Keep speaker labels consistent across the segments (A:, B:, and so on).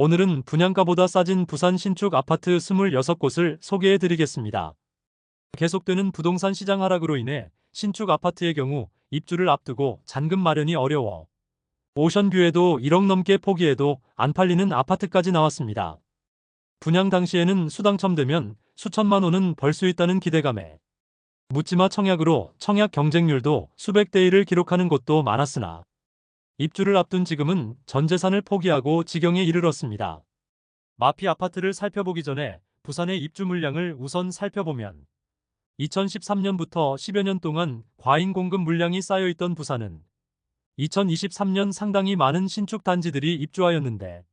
A: 오늘은 분양가보다 싸진 부산 신축 아파트 26곳을 소개해 드리겠습니다. 계속되는 부동산 시장 하락으로 인해 신축 아파트의 경우 입주를 앞두고 잔금 마련이 어려워 오션뷰에도 1억 넘게 포기해도 안 팔리는 아파트까지 나왔습니다. 분양 당시에는 수당첨되면 수천만 원은 벌 수 있다는 기대감에 묻지마 청약으로 청약 경쟁률도 수백 대 1을 기록하는 곳도 많았으나 입주를 앞둔 지금은 전 재산을 포기하고 지경에 이르렀습니다. 마피 아파트를 살펴보기 전에 부산의 입주 물량을 우선 살펴보면 2013년부터 10여 년 동안 과잉 공급 물량이 쌓여있던 부산은 2023년 상당히 많은 신축 단지들이 입주하였는데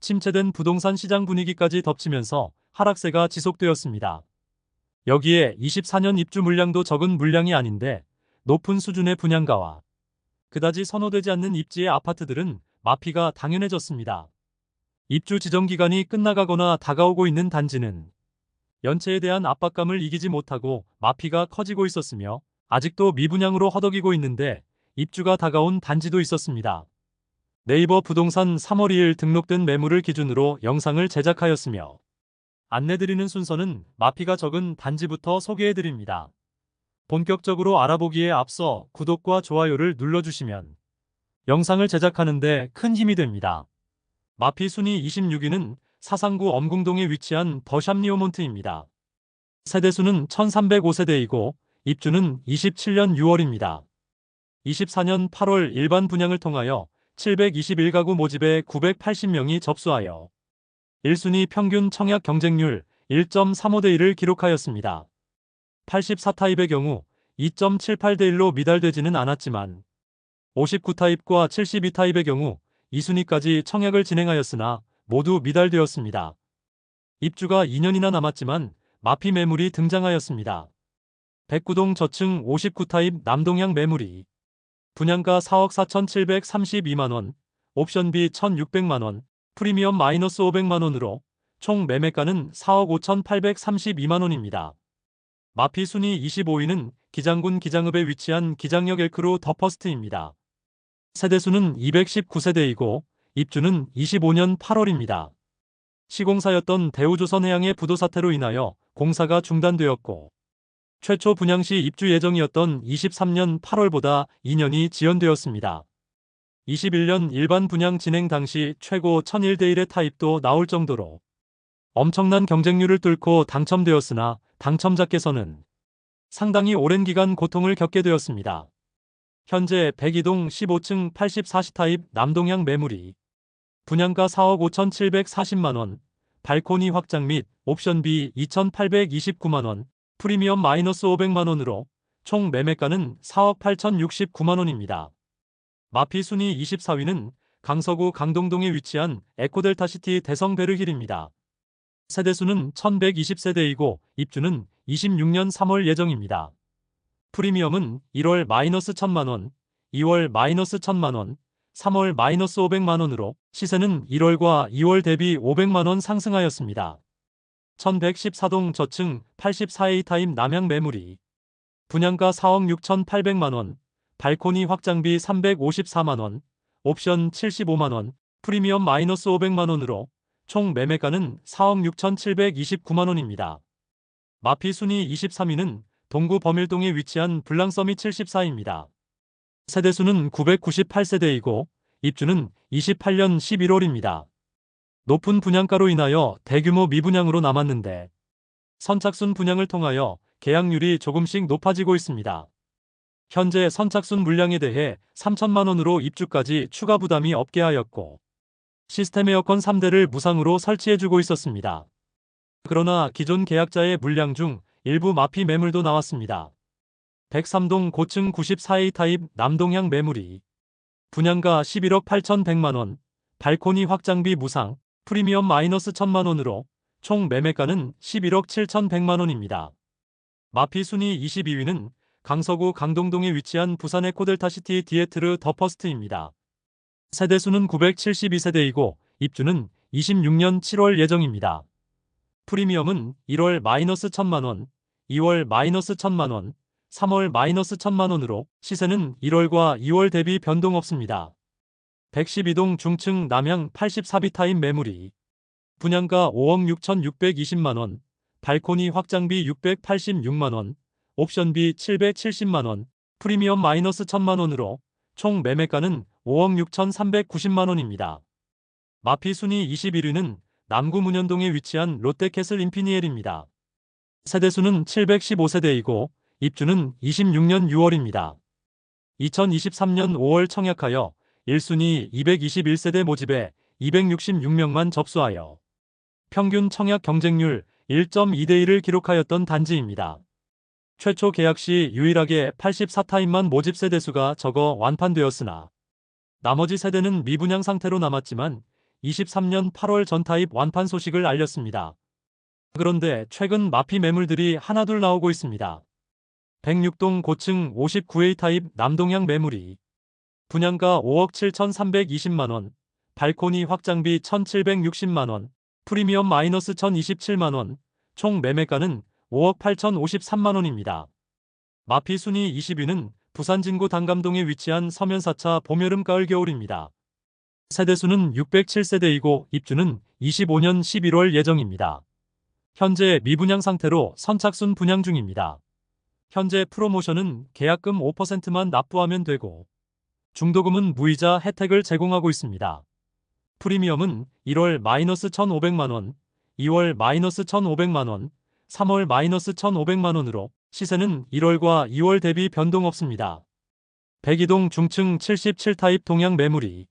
A: 침체된 부동산 시장 분위기까지 덮치면서 하락세가 지속되었습니다. 여기에 24년 입주 물량도 적은 물량이 아닌데 높은 수준의 분양가와 그다지 선호되지 않는 입지의 아파트들은 마피가 당연해졌습니다. 입주 지정 기간이 끝나가거나 다가오고 있는 단지는 연체에 대한 압박감을 이기지 못하고 마피가 커지고 있었으며 아직도 미분양으로 허덕이고 있는데 입주가 다가온 단지도 있었습니다. 네이버 부동산 3월 2일 등록된 매물을 기준으로 영상을 제작하였으며 안내드리는 순서는 마피가 적은 단지부터 소개해드립니다. 본격적으로 알아보기에 앞서 구독과 좋아요를 눌러주시면 영상을 제작하는데 큰 힘이 됩니다. 마피 순위 26위는 사상구 엄궁동에 위치한 더샵 리오몬트입니다. 세대수는 1305세대이고 입주는 27년 6월입니다. 24년 8월 일반 분양을 통하여 721가구 모집에 980명이 접수하여 1순위 평균 청약 경쟁률 1.35대 1을 기록하였습니다. 84타입의 경우 2.78대 1로 미달되지는 않았지만 59타입과 72타입의 경우 2순위까지 청약을 진행하였으나 모두 미달되었습니다. 입주가 2년이나 남았지만 마피 매물이 등장하였습니다. 백구동 저층 59타입 남동향 매물이 분양가 4억 4,732만원, 옵션비 1,600만원, 프리미엄 마이너스 500만원으로 총 매매가는 4억 5,832만원입니다. 마피 순위 25위는 기장군 기장읍에 위치한 기장역 엘크루 더퍼스트입니다. 세대수는 219세대이고 입주는 25년 8월입니다. 시공사였던 대우조선해양의 부도 사태로 인하여 공사가 중단되었고 최초 분양 시 입주 예정이었던 23년 8월보다 2년이 지연되었습니다. 21년 일반 분양 진행 당시 최고 1001대 1의 타입도 나올 정도로 엄청난 경쟁률을 뚫고 당첨되었으나 당첨자께서는 상당히 오랜 기간 고통을 겪게 되었습니다. 현재 102동 15층 84시 타입 남동향 매물이 분양가 4억 5,740만원, 발코니 확장 및 옵션비 2,829만원, 프리미엄 마이너스 500만원으로 총 매매가는 4억 8,069만원입니다. 마피 순위 24위는 강서구 강동동에 위치한 에코델타시티 대성베르힐입니다. 세대수는 1120세대이고 입주는 26년 3월 예정입니다. 프리미엄은 1월 마이너스 1000만원, 2월 마이너스 1000만원, 3월 마이너스 500만원으로 시세는 1월과 2월 대비 500만원 상승하였습니다. 1114동 저층 84A 타입 남양 매물이 분양가 4억 6,800만원, 발코니 확장비 354만원, 옵션 75만원, 프리미엄 마이너스 500만원으로 총 매매가는 4억 6,729만원입니다. 마피 순위 23위는 동구 범일동에 위치한 블랑서미 74입니다. 세대수는 998세대이고 입주는 28년 11월입니다. 높은 분양가로 인하여 대규모 미분양으로 남았는데 선착순 분양을 통하여 계약률이 조금씩 높아지고 있습니다. 현재 선착순 물량에 대해 3천만 원으로 입주까지 추가 부담이 없게 하였고 시스템 에어컨 3대를 무상으로 설치해주고 있었습니다. 그러나 기존 계약자의 물량 중 일부 마피 매물도 나왔습니다. 103동 고층 94A 타입 남동향 매물이 분양가 11억 8,100만원, 발코니 확장비 무상, 프리미엄 마이너스 1천만원으로 총 매매가는 11억 7,100만원입니다. 마피 순위 22위는 강서구 강동동에 위치한 부산의 코델타시티 디에트르 더 퍼스트입니다. 세대수는 972세대이고 입주는 26년 7월 예정입니다. 프리미엄은 1월 마이너스 1천만원, 2월 마이너스 1천만원, 3월 마이너스 1천만원으로 시세는 1월과 2월 대비 변동 없습니다. 112동 중층 남향 84비타임 매물이 분양가 5억 6,620만원, 발코니 확장비 686만원, 옵션비 770만원, 프리미엄 마이너스 1천만원으로 총 매매가는 5억 6,390만원입니다. 마피 순위 21위는 남구 문현동에 위치한 롯데캐슬 인피니엘입니다. 세대수는 715세대이고 입주는 26년 6월입니다. 2023년 5월 청약하여 1순위 221세대 모집에 266명만 접수하여 평균 청약 경쟁률 1.2대1을 기록하였던 단지입니다. 최초 계약 시 유일하게 84타임만 모집 세대수가 적어 완판되었으나 나머지 세대는 미분양 상태로 남았지만 23년 8월 전 타입 완판 소식을 알렸습니다. 그런데 최근 마피 매물들이 하나둘 나오고 있습니다. 106동 고층 59A 타입 남동향 매물이 분양가 5억 7,320만원, 발코니 확장비 1,760만원, 프리미엄 마이너스 1,027만원, 총 매매가는 5억 8,053만원입니다. 마피 순위 20위는 부산 진구 단감동에 위치한 서면 4차 봄, 여름, 가을, 겨울입니다. 세대수는 607세대이고 입주는 25년 11월 예정입니다. 현재 미분양 상태로 선착순 분양 중입니다. 현재 프로모션은 계약금 5%만 납부하면 되고 중도금은 무이자 혜택을 제공하고 있습니다. 프리미엄은 1월 마이너스 1,500만원, 2월 마이너스 1,500만원, 3월 마이너스 1,500만원으로 시세는 1월과 2월 대비 변동 없습니다. 백이동 중층 77타입 동양 매물이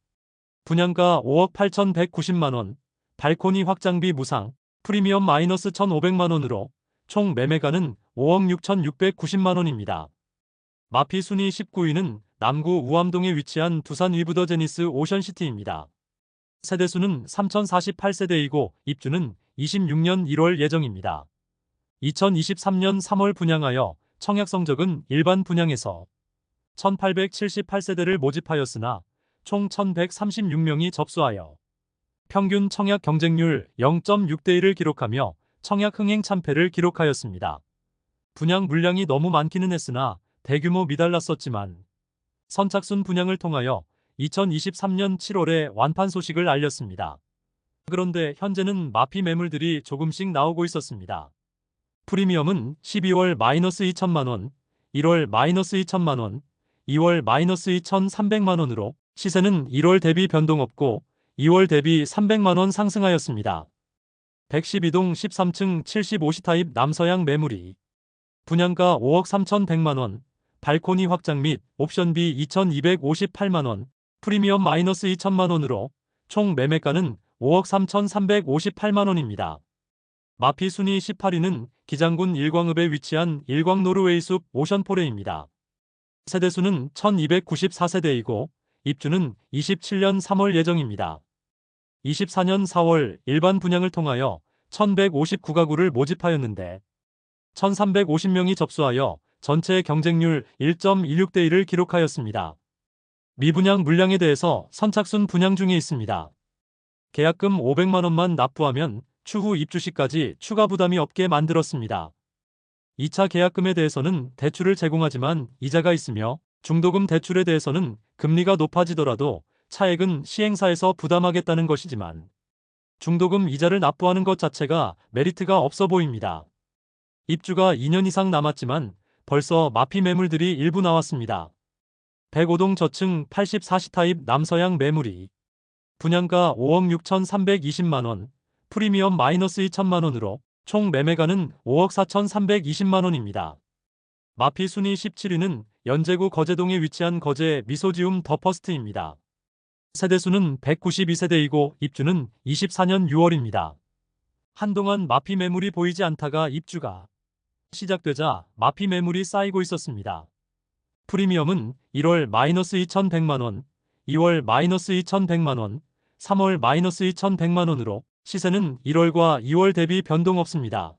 A: 분양가 5억 8,190만원, 발코니 확장비 무상, 프리미엄 마이너스 1,500만원으로 총 매매가는 5억 6,690만원입니다. 마피 순위 19위는 남구 우암동에 위치한 두산 위브더 제니스 오션시티입니다. 세대수는 3,048세대이고 입주는 26년 1월 예정입니다. 2023년 3월 분양하여 청약 성적은 일반 분양에서 1,878세대를 모집하였으나 총 1,136명이 접수하여 평균 청약 경쟁률 0.6대 1을 기록하며 청약 흥행 참패를 기록하였습니다. 분양 물량이 너무 많기는 했으나 대규모 미달랐었지만 선착순 분양을 통하여 2023년 7월에 완판 소식을 알렸습니다. 그런데 현재는 마피 매물들이 조금씩 나오고 있었습니다. 프리미엄은 12월 마이너스 2천만원, 1월 마이너스 2천만원, 2월 마이너스 2,300만원으로 시세는 1월 대비 변동 없고 2월 대비 300만원 상승하였습니다. 112동 13층 75시 타입 남서양 매물이 분양가 5억 3,100만원, 발코니 확장 및 옵션비 2,258만원, 프리미엄 마이너스 2천만원으로 총 매매가는 5억 3,358만원입니다. 마피 순위 18위는 기장군 일광읍에 위치한 일광 노르웨이 숲 오션포레입니다. 세대수는 1294세대이고 입주는 27년 3월 예정입니다. 24년 4월 일반 분양을 통하여 1159가구를 모집하였는데 1350명이 접수하여 전체 경쟁률 1.16대 1을 기록하였습니다. 미분양 물량에 대해서 선착순 분양 중에 있습니다. 계약금 500만원만 납부하면 추후 입주 시까지 추가 부담이 없게 만들었습니다. 2차 계약금에 대해서는 대출을 제공하지만 이자가 있으며 중도금 대출에 대해서는 금리가 높아지더라도 차액은 시행사에서 부담하겠다는 것이지만 중도금 이자를 납부하는 것 자체가 메리트가 없어 보입니다. 입주가 2년 이상 남았지만 벌써 마피 매물들이 일부 나왔습니다. 105동 저층 84시 타입 남서양 매물이 분양가 5억 6,320만원, 프리미엄 마이너스 2천만원으로 총 매매가는 5억 4,320만원입니다. 마피 순위 17위는 연제구 거제동에 위치한 거제 미소지움 더퍼스트입니다. 세대수는 192세대이고 입주는 24년 6월입니다. 한동안 마피 매물이 보이지 않다가 입주가 시작되자 마피 매물이 쌓이고 있었습니다. 프리미엄은 1월 마이너스 2,100만원, 2월 마이너스 2,100만원, 3월 마이너스 2,100만원으로 시세는 1월과 2월 대비 변동 없습니다.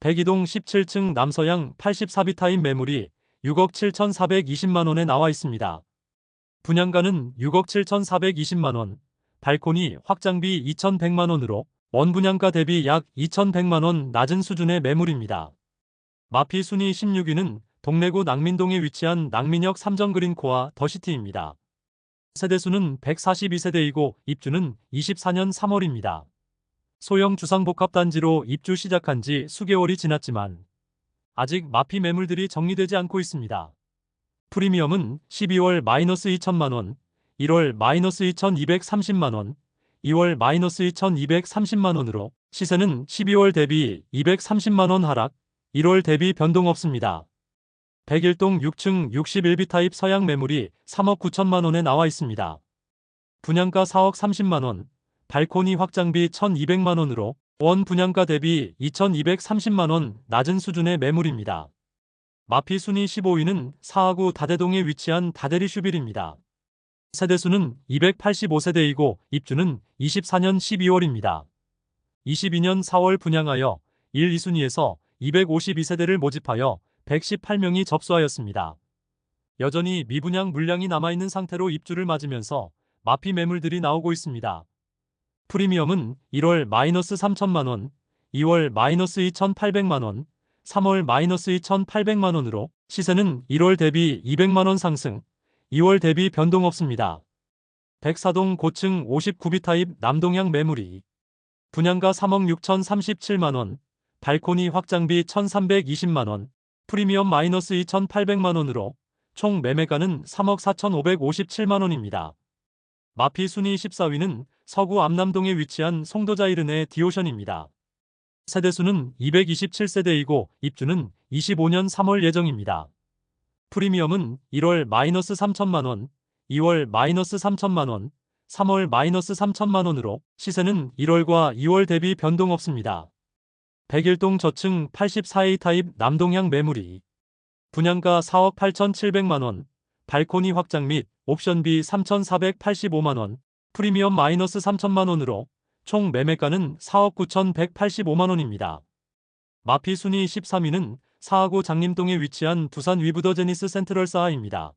A: 백이동 17층 남서양 84비타임 매물이 6억 7,420만원에 나와 있습니다. 분양가는 6억 7,420만원, 발코니 확장비 2,100만원으로 원 분양가 대비 약 2,100만원 낮은 수준의 매물입니다. 마피 순위 16위는 동래구 낭민동에 위치한 낭민역 삼정그린코아 더시티입니다. 세대수는 142세대이고 입주는 24년 3월입니다. 소형 주상복합단지로 입주 시작한 지 수개월이 지났지만 아직 마피 매물들이 정리되지 않고 있습니다. 프리미엄은 12월 마이너스 2천만원, 1월 마이너스 2,230만원, 2월 마이너스 2,230만원으로 시세는 12월 대비 230만원 하락, 1월 대비 변동 없습니다. 101동 6층 61비 타입 서양 매물이 3억 9천만원에 나와 있습니다. 분양가 4억 30만원, 발코니 확장비 1,200만원으로 원 분양가 대비 2,230만원 낮은 수준의 매물입니다. 마피 순위 15위는 사하구 다대동에 위치한 다대리 슈빌입니다. 세대수는 285세대이고 입주는 24년 12월입니다. 22년 4월 분양하여 1, 2순위에서 252세대를 모집하여 118명이 접수하였습니다. 여전히 미분양 물량이 남아있는 상태로 입주를 맞으면서 마피 매물들이 나오고 있습니다. 프리미엄은 1월 마이너스 3천만원, 2월 마이너스 2,800만원, 3월 마이너스 2,800만원으로 시세는 1월 대비 200만원 상승, 2월 대비 변동 없습니다. 백사동 고층 59비 타입 남동향 매물이 분양가 3억 6,037만원, 발코니 확장비 1,320만원, 프리미엄 마이너스 2,800만원으로 총 매매가는 3억 4,557만원입니다. 마피 순위 14위는 서구 암남동에 위치한 송도자이른의 디오션입니다. 세대수는 227세대이고 입주는 25년 3월 예정입니다. 프리미엄은 1월 마이너스 3천만원, 2월 마이너스 3천만원, 3월 마이너스 3천만원으로 시세는 1월과 2월 대비 변동 없습니다. 101동 저층 84A 타입 남동향 매물이 분양가 4억 8,700만원, 발코니 확장 및 옵션비 3,485만원, 프리미엄 마이너스 3천만 원으로 총 매매가는 4억 9,185만 원입니다. 마피 순위 13위는 사하구 장림동에 위치한 두산 위브더 제니스 센트럴 사하입니다.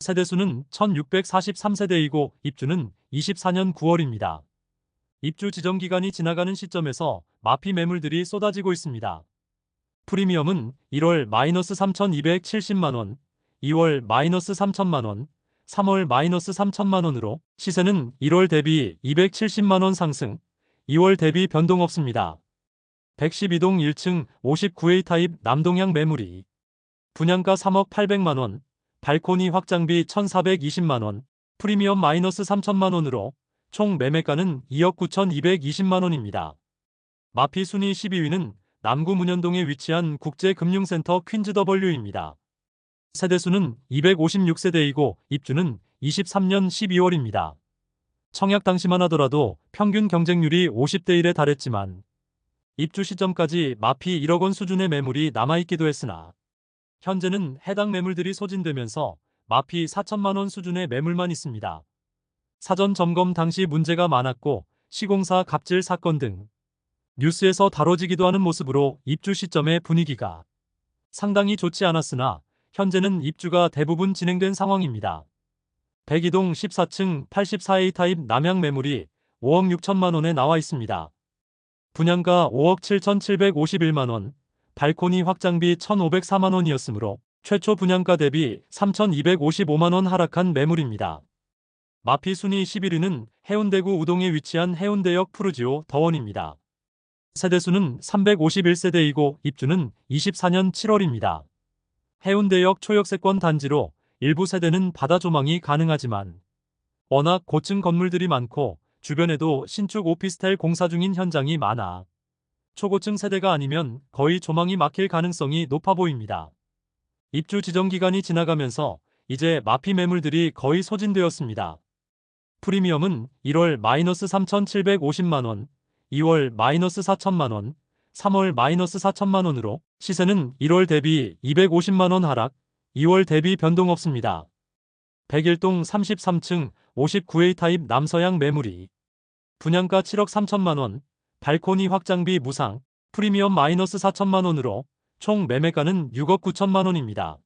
A: 세대수는 1643세대이고 입주는 24년 9월입니다. 입주 지정 기간이 지나가는 시점에서 마피 매물들이 쏟아지고 있습니다. 프리미엄은 1월 마이너스 3,270만원, 2월 마이너스 3천만원, 3월 마이너스 3천만원으로 시세는 1월 대비 270만원 상승, 2월 대비 변동 없습니다. 112동 1층 59A 타입 남동향 매물이 분양가 3억 800만원, 발코니 확장비 1420만원, 프리미엄 마이너스 3천만원으로 총 매매가는 2억 9220만원입니다. 마피 순위 12위는 남구 문현동에 위치한 국제금융센터 퀸즈더블유입니다. 세대수는 256세대이고 입주는 23년 12월입니다. 청약 당시만 하더라도 평균 경쟁률이 50대 1에 달했지만 입주 시점까지 마피 1억 원 수준의 매물이 남아있기도 했으나 현재는 해당 매물들이 소진되면서 마피 4천만 원 수준의 매물만 있습니다. 사전 점검 당시 문제가 많았고 시공사 갑질 사건 등 뉴스에서 다뤄지기도 하는 모습으로 입주 시점의 분위기가 상당히 좋지 않았으나 현재는 입주가 대부분 진행된 상황입니다. 백이동 14층 84A 타입 남양 매물이 5억 6천만 원에 나와 있습니다. 분양가 5억 7,751만 원, 발코니 확장비 1,504만 원이었으므로 최초 분양가 대비 3,255만 원 하락한 매물입니다. 마피 순위 11위는 해운대구 우동에 위치한 해운대역 푸르지오 더원입니다. 세대수는 351세대이고 입주는 24년 7월입니다. 해운대역 초역세권 단지로 일부 세대는 바다 조망이 가능하지만 워낙 고층 건물들이 많고 주변에도 신축 오피스텔 공사 중인 현장이 많아 초고층 세대가 아니면 거의 조망이 막힐 가능성이 높아 보입니다. 입주 지정 기간이 지나가면서 이제 마피 매물들이 거의 소진되었습니다. 프리미엄은 1월 마이너스 3,750만원, 2월 마이너스 4천만원, 3월 마이너스 4천만 원으로 시세는 1월 대비 250만 원 하락, 2월 대비 변동 없습니다. 101동 33층 59A 타입 남서양 매물이 분양가 7억 3천만 원, 발코니 확장비 무상, 프리미엄 마이너스 4천만 원으로 총 매매가는 6억 9천만 원입니다.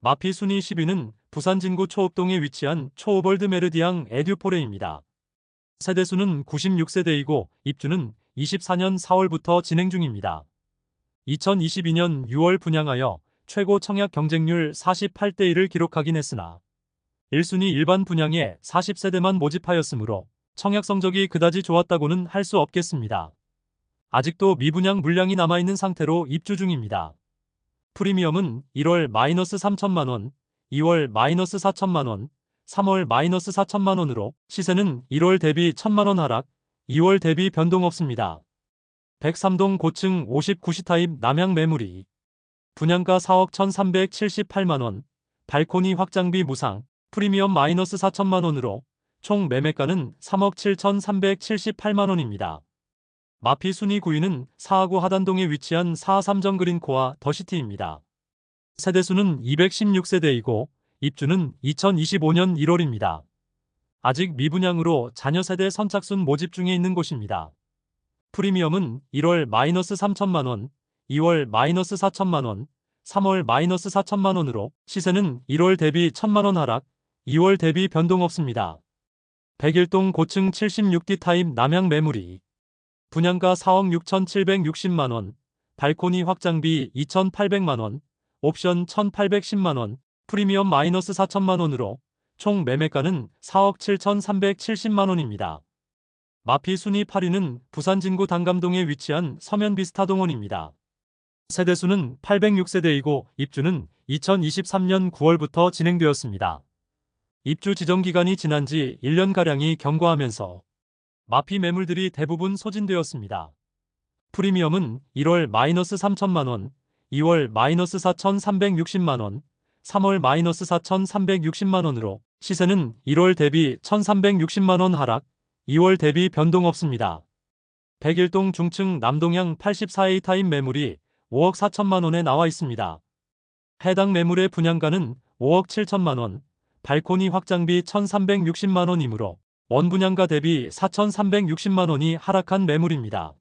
A: 마피 순위 10위는 부산 진구 초읍동에 위치한 초오벌드 메르디앙 에듀포레입니다. 세대수는 96세대이고 입주는 24년 4월부터 진행 중입니다. 2022년 6월 분양하여 최고 청약 경쟁률 48대 1을 기록하긴 했으나 1순위 일반 분양에 40세대만 모집하였으므로 청약 성적이 그다지 좋았다고는 할 수 없겠습니다. 아직도 미분양 물량이 남아있는 상태로 입주 중입니다. 프리미엄은 1월 마이너스 3천만원, 2월 마이너스 4천만원, 3월 마이너스 4천만원으로 시세는 1월 대비 1천만원 하락, 2월 대비 변동 없습니다. 103동 고층 59시 타입 남양 매물이 분양가 4억 1378만원, 발코니 확장비 무상, 프리미엄 마이너스 4천만원으로 총 매매가는 3억 7,378만원입니다. 마피 순위 9위는 4하구 하단동에 위치한 4삼정 그린코아 더시티입니다. 세대수는 216세대이고 입주는 2025년 1월입니다. 아직 미분양으로 자녀 세대 선착순 모집 중에 있는 곳입니다. 프리미엄은 1월 마이너스 3천만 원, 2월 마이너스 4천만 원, 3월 마이너스 4천만 원으로 시세는 1월 대비 1천만 원 하락, 2월 대비 변동 없습니다. 101동 고층 76D 타입 남양 매물이 분양가 4억 6,760만 원, 발코니 확장비 2,800만 원, 옵션 1,810만 원, 프리미엄 마이너스 4천만 원으로 총 매매가는 4억 7,370만 원입니다. 마피 순위 8위는 부산 진구 단감동에 위치한 서면 비스타동원입니다. 세대수는 806세대이고 입주는 2023년 9월부터 진행되었습니다. 입주 지정 기간이 지난 지 1년가량이 경과하면서 마피 매물들이 대부분 소진되었습니다. 프리미엄은 1월 마이너스 3천만원, 2월 마이너스 4,360만원, 3월 마이너스 4,360만원으로 시세는 1월 대비 1,360만원 하락, 2월 대비 변동 없습니다. 101동 중층 남동향 84A 타입 매물이 5억 4천만원에 나와 있습니다. 해당 매물의 분양가는 5억 7천만원, 발코니 확장비 1,360만원이므로 원분양가 대비 4,360만원이 하락한 매물입니다.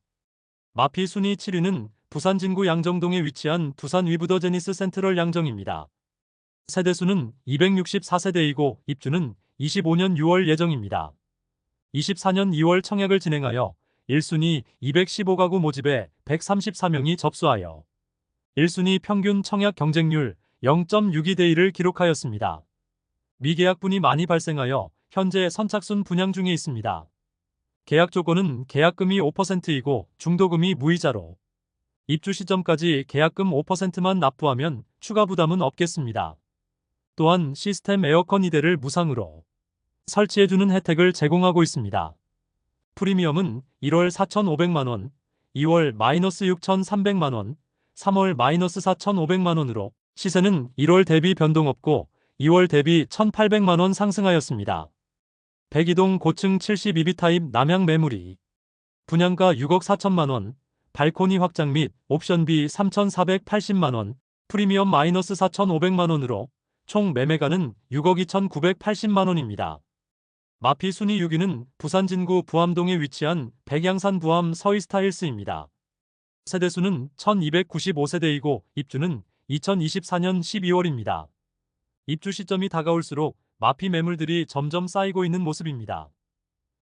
A: 마피 순위 7위는 부산 진구 양정동에 위치한 두산 위브더 제니스 센트럴 양정입니다. 세대수는 264세대이고 입주는 25년 6월 예정입니다. 24년 2월 청약을 진행하여 1순위 215가구 모집에 134명이 접수하여 1순위 평균 청약 경쟁률 0.62대 1을 기록하였습니다. 미계약분이 많이 발생하여 현재 선착순 분양 중에 있습니다. 계약 조건은 계약금이 5%이고 중도금이 무이자로 입주 시점까지 계약금 5%만 납부하면 추가 부담은 없겠습니다. 또한 시스템 에어컨 2대를 무상으로 설치해주는 혜택을 제공하고 있습니다. 프리미엄은 1월 4,500만원, 2월 마이너스 6,300만원, 3월 마이너스 4,500만원으로 시세는 1월 대비 변동 없고 2월 대비 1,800만원 상승하였습니다. 백이동 고층 72B 타입 남양 매물이 분양가 6억 4천만원, 발코니 확장 및 옵션비 3,480만원, 프리미엄 마이너스 4,500만원으로 총 매매가는 6억 2,980만원입니다. 마피 순위 6위는 부산 진구 부암동에 위치한 백양산 부암 서이스타일스입니다. 세대수는 1295세대이고 입주는 2024년 12월입니다. 입주 시점이 다가올수록 마피 매물들이 점점 쌓이고 있는 모습입니다.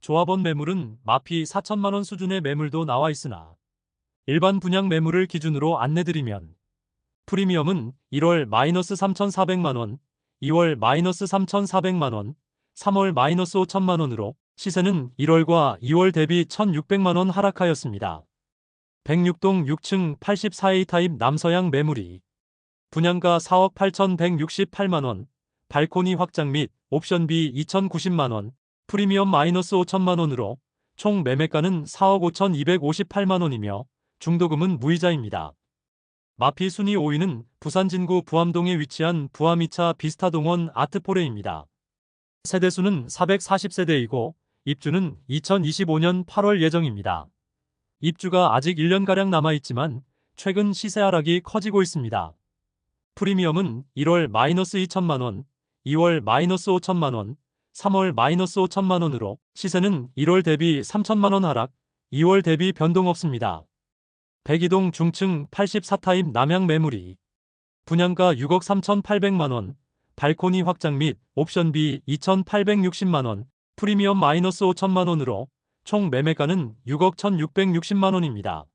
A: 조합원 매물은 마피 4천만원 수준의 매물도 나와 있으나 일반 분양 매물을 기준으로 안내드리면 프리미엄은 1월 마이너스 3,400만원, 2월 마이너스 3,400만원, 3월 마이너스 5천만원으로 시세는 1월과 2월 대비 1,600만원 하락하였습니다. 106동 6층 84A 타입 남서양 매물이 분양가 4억 8,168만원, 발코니 확장 및 옵션비 2,090만원, 프리미엄 마이너스 5천만원으로 총 매매가는 4억 5,258만원이며 중도금은 무이자입니다. 마피 순위 5위는 부산 진구 부암동에 위치한 부암 2차 비스타동원 아트포레입니다. 세대수는 440세대이고 입주는 2025년 8월 예정입니다. 입주가 아직 1년가량 남아있지만 최근 시세 하락이 커지고 있습니다. 프리미엄은 1월 마이너스 2천만원, 2월 마이너스 5천만원, 3월 마이너스 5천만원으로 시세는 1월 대비 3천만원 하락, 2월 대비 변동 없습니다. 백이동 중층 84타입 남양 매물이 분양가 6억 3,800만원, 발코니 확장 및 옵션비 2,860만원, 프리미엄 마이너스 5천만원으로 총 매매가는 6억 1,660만원입니다.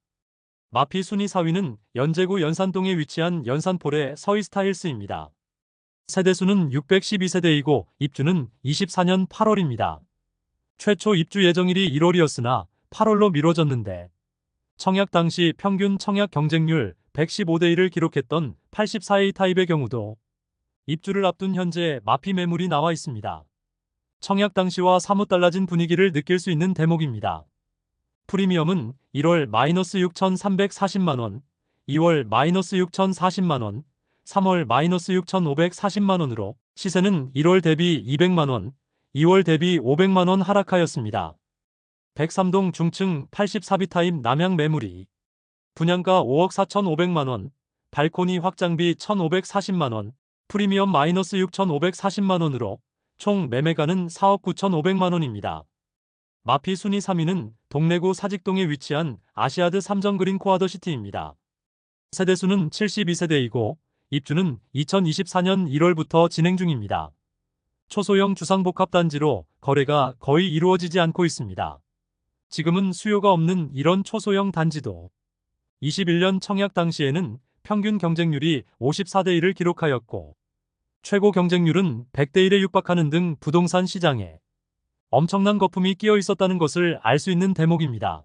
A: 마피 순위 4위는 연제구 연산동에 위치한 연산폴의 서이스타일스입니다. 세대수는 612세대이고 입주는 24년 8월입니다. 최초 입주 예정일이 1월이었으나 8월로 미뤄졌는데 청약 당시 평균 청약 경쟁률 115대 1을 기록했던 84A 타입의 경우도 입주를 앞둔 현재 마피 매물이 나와 있습니다. 청약 당시와 사뭇 달라진 분위기를 느낄 수 있는 대목입니다. 프리미엄은 1월 마이너스 6,340만원, 2월 마이너스 6,040만원, 3월 마이너스 6,540만원으로 시세는 1월 대비 200만원, 2월 대비 500만원 하락하였습니다. 103동 중층 84비 타입 남양 매물이 분양가 5억 4,500만원, 발코니 확장비 1,540만원, 프리미엄 마이너스 6,540만원으로 총 매매가는 4억 9,500만원입니다. 마피 순위 3위는 동래구 사직동에 위치한 아시아드 삼정그린 코아더 시티입니다. 세대수는 72세대이고 입주는 2024년 1월부터 진행 중입니다. 초소형 주상복합단지로 거래가 거의 이루어지지 않고 있습니다. 지금은 수요가 없는 이런 초소형 단지도 21년 청약 당시에는 평균 경쟁률이 54대 1을 기록하였고 최고 경쟁률은 100대 1에 육박하는 등 부동산 시장에 엄청난 거품이 끼어 있었다는 것을 알 수 있는 대목입니다.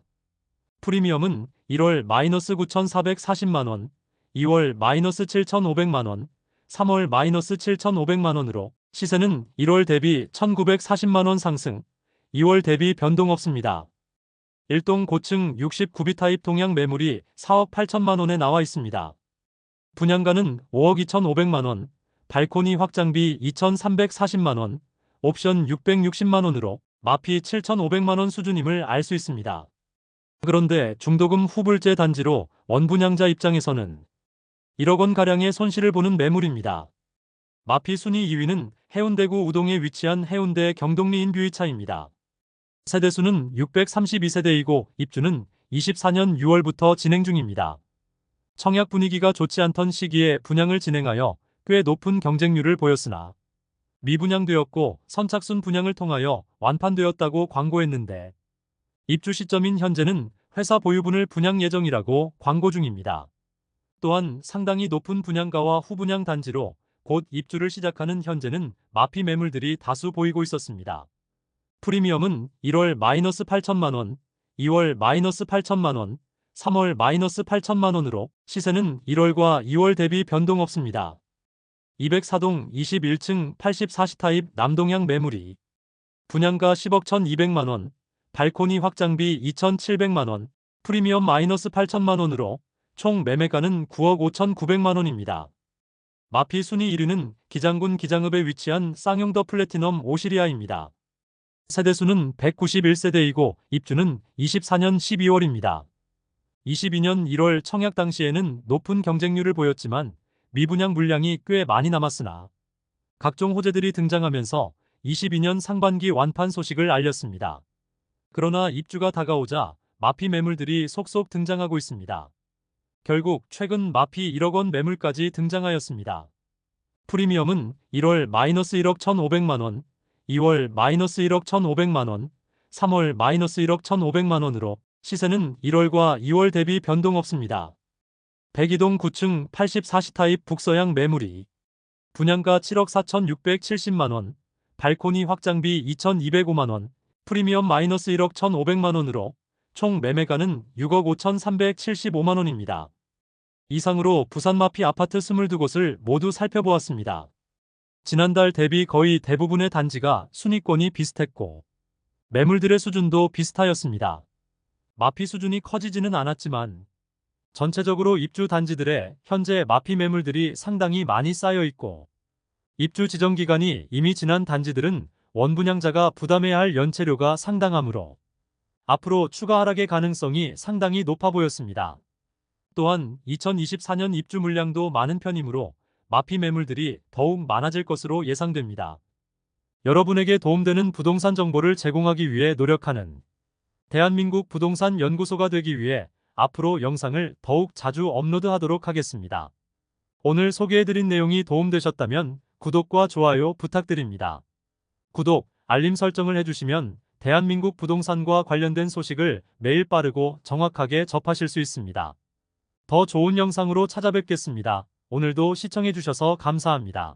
A: 프리미엄은 1월 마이너스 9,440만원, 2월 마이너스 7,500만원, 3월 마이너스 7,500만원으로 시세는 1월 대비 1,940만원 상승, 2월 대비 변동 없습니다. 1동 고층 69비 타입 동양 매물이 4억 8천만 원에 나와 있습니다. 분양가는 5억 2,500만 원, 발코니 확장비 2,340만 원, 옵션 660만 원으로 마피 7,500만 원 수준임을 알 수 있습니다. 그런데 중도금 후불제 단지로 원분양자 입장에서는 1억 원가량의 손실을 보는 매물입니다. 마피 순위 2위는 해운대구 우동에 위치한 해운대 경동리 인뷰이차입니다. 세대수는 632세대이고 입주는 24년 6월부터 진행 중입니다. 청약 분위기가 좋지 않던 시기에 분양을 진행하여 꽤 높은 경쟁률을 보였으나 미분양되었고 선착순 분양을 통하여 완판되었다고 광고했는데 입주 시점인 현재는 회사 보유분을 분양 예정이라고 광고 중입니다. 또한 상당히 높은 분양가와 후분양 단지로 곧 입주를 시작하는 현재는 마피 매물들이 다수 보이고 있었습니다. 프리미엄은 1월 마이너스 8천만원, 2월 마이너스 8천만원, 3월 마이너스 8천만원으로 시세는 1월과 2월 대비 변동 없습니다. 204동 21층 84시 타입 남동향 매물이 분양가 10억 1200만원, 발코니 확장비 2700만원, 프리미엄 마이너스 8천만원으로 총 매매가는 9억 5900만원입니다. 마피 순위 1위는 기장군 기장읍에 위치한 쌍용더 플래티넘 오시리아입니다. 세대수는 191세대이고 입주는 24년 12월입니다. 22년 1월 청약 당시에는 높은 경쟁률을 보였지만 미분양 물량이 꽤 많이 남았으나 각종 호재들이 등장하면서 22년 상반기 완판 소식을 알렸습니다. 그러나 입주가 다가오자 마피 매물들이 속속 등장하고 있습니다. 결국 최근 마피 1억 원 매물까지 등장하였습니다. 프리미엄은 1월 마이너스 1억 1,500만 원, 2월 마이너스 1억 1,500만원, 3월 마이너스 1억 1,500만원으로 시세는 1월과 2월 대비 변동 없습니다. 백이동 9층 84시 타입 북서양 매물이 분양가 7억 4,670만원, 발코니 확장비 2,205만원, 프리미엄 마이너스 1억 1,500만원으로 총 매매가는 6억 5,375만원입니다. 이상으로 부산 마피 아파트 22곳을 모두 살펴보았습니다. 지난달 대비 거의 대부분의 단지가 순위권이 비슷했고 매물들의 수준도 비슷하였습니다. 마피 수준이 커지지는 않았지만 전체적으로 입주 단지들의 현재 마피 매물들이 상당히 많이 쌓여 있고 입주 지정 기간이 이미 지난 단지들은 원분양자가 부담해야 할 연체료가 상당하므로 앞으로 추가 하락의 가능성이 상당히 높아 보였습니다. 또한 2024년 입주 물량도 많은 편이므로 마피 매물들이 더욱 많아질 것으로 예상됩니다. 여러분에게 도움되는 부동산 정보를 제공하기 위해 노력하는 대한민국 부동산 연구소가 되기 위해 앞으로 영상을 더욱 자주 업로드하도록 하겠습니다. 오늘 소개해드린 내용이 도움되셨다면 구독과 좋아요 부탁드립니다. 구독, 알림 설정을 해주시면 대한민국 부동산과 관련된 소식을 매일 빠르고 정확하게 접하실 수 있습니다. 더 좋은 영상으로 찾아뵙겠습니다. 오늘도 시청해주셔서 감사합니다.